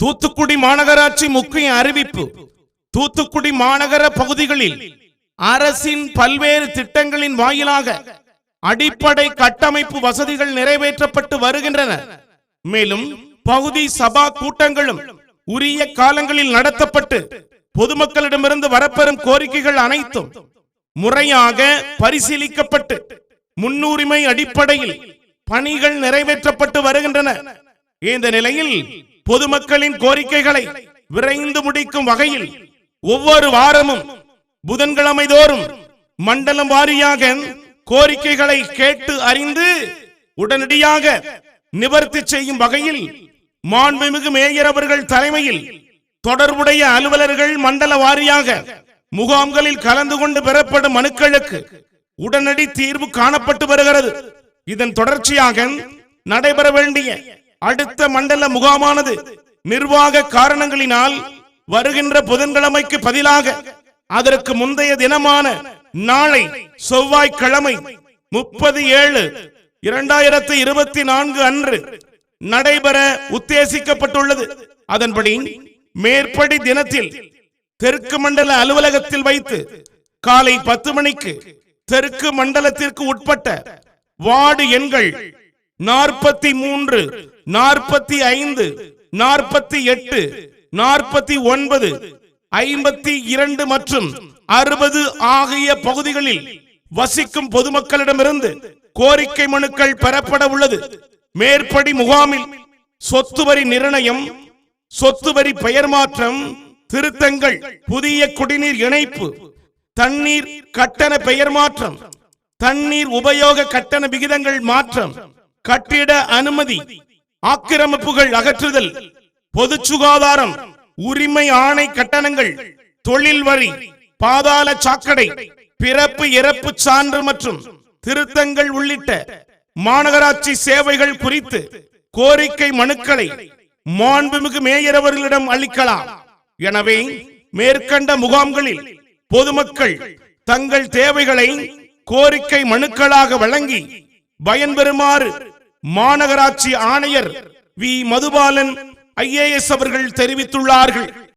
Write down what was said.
தூத்துக்குடி மாநகராட்சி முக்கிய அறிவிப்பு. தூத்துக்குடி மாநகர பகுதிகளில் அரசின் பல்வேறு திட்டங்களின் வாயிலாக அடிப்படை கட்டமைப்பு வசதிகள் நிறைவேற்றப்பட்டு வருகின்றன. மேலும் பகுதி சபா கூட்டங்களும் உரிய காலங்களில் நடத்தப்பட்டு பொதுமக்களிடமிருந்து வரப்பெறும் கோரிக்கைகள் அனைத்தும் முறையாக பரிசீலிக்கப்பட்டு முன்னுரிமை அடிப்படையில் பணிகள் நிறைவேற்றப்பட்டு வருகின்றன. இந்த நிலையில் பொதுமக்களின் கோரிக்கைகளை விரைந்து முடிக்கும் வகையில் ஒவ்வொரு வாரமும் புதன்கிழமை தோறும் மண்டலம் வாரியாக கோரிக்கைகளை கேட்டு அறிந்து உடனடியாக நிவர்த்தி செய்யும் வகையில் மாண்புமிகு மேயர் அவர்கள் தலைமையில் தொடர்புடைய அலுவலர்கள் மண்டல வாரியாக முகாம்களில் கலந்து கொண்டு பெறப்படும் மனுக்களுக்கு உடனடி தீர்வு காணப்பட்டு வருகிறது. இதன் தொடர்ச்சியாக நடைபெற வேண்டிய அடுத்த மண்டல முகாமானது நிர்வாக காரணங்களினால் வருகின்ற புதன்கிழமைக்கு பதிலாக அதற்கு முந்தைய தினமான நாளை செவ்வாய்க்கிழமை முப்பது ஏழு இரண்டாயிரத்து இருபத்தி நான்கு அன்று நடைபெற உத்தேசிக்கப்பட்டுள்ளது. அதன்படி மேற்படி தினத்தில் தெற்கு மண்டல அலுவலகத்தில் வைத்து காலை பத்து மணிக்கு தெற்கு மண்டலத்திற்கு உட்பட்ட வார்டு எண்கள் நாற்பத்தி மூன்று நாற்பத்தி ஐந்து நாற்பத்தி எட்டு நாற்பத்தி ஒன்பது ஐம்பத்தி இரண்டு மற்றும் அறுபது ஆகிய பகுதிகளில் வசிக்கும் பொதுமக்களிடமிருந்து கோரிக்கை மனுக்கள் பெறப்பட உள்ளது. மேற்படி முகாமில் சொத்து வரி நிர்ணயம் சொத்து வரி பெயர் மாற்றம் திருத்தங்கள் புதிய குடிநீர் இணைப்பு தண்ணீர் கட்டண பெயர் மாற்றம் தண்ணீர் உபயோக கட்டண விகிதங்கள் மாற்றம் கட்டிட அனுமதி ஆக்கிரமிப்புகள் அகற்றுதல் பொது சுகாதாரம் உரிமை ஆணை கட்டணங்கள் தொழில் வரி பாதாள சாக்கடை பிறப்பு இறப்பு சான்று மற்றும் திருத்தங்கள் உள்ளிட்ட மாநகராட்சி சேவைகள் குறித்து கோரிக்கை மனுக்களை மாண்புமிகு மேயர் அவர்களிடம் அளிக்கலாம். எனவே மேற்கண்ட முகாம்களில் பொதுமக்கள் தங்கள் தேவைகளை கோரிக்கை மனுக்களாக வழங்கி பயன்பெறுமாறு மாநகராட்சி ஆணையர் வி. மதுபாலன் ஐஏஎஸ் அவர்கள் தெரிவித்துள்ளார்கள்.